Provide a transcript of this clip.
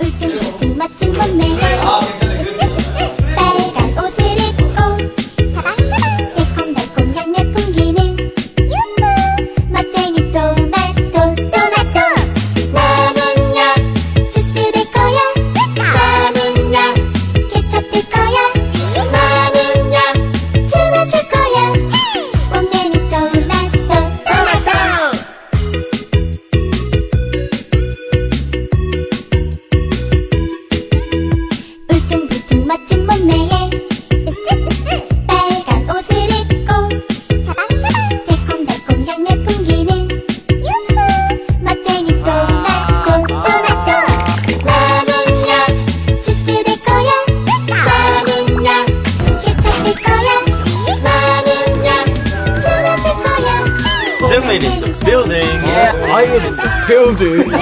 울퉁불퉁 멋진 몸매에 몸매에 빨간 옷을 입고 사방사방 새콤달콤 향내 풍기는 유후. 멋쟁이 토마토 토마토 나는 야 주스 될 거야 나는 야 케첩 될 거야 나는 야 춤을 출 거야. Zoom in the building. I am in the building.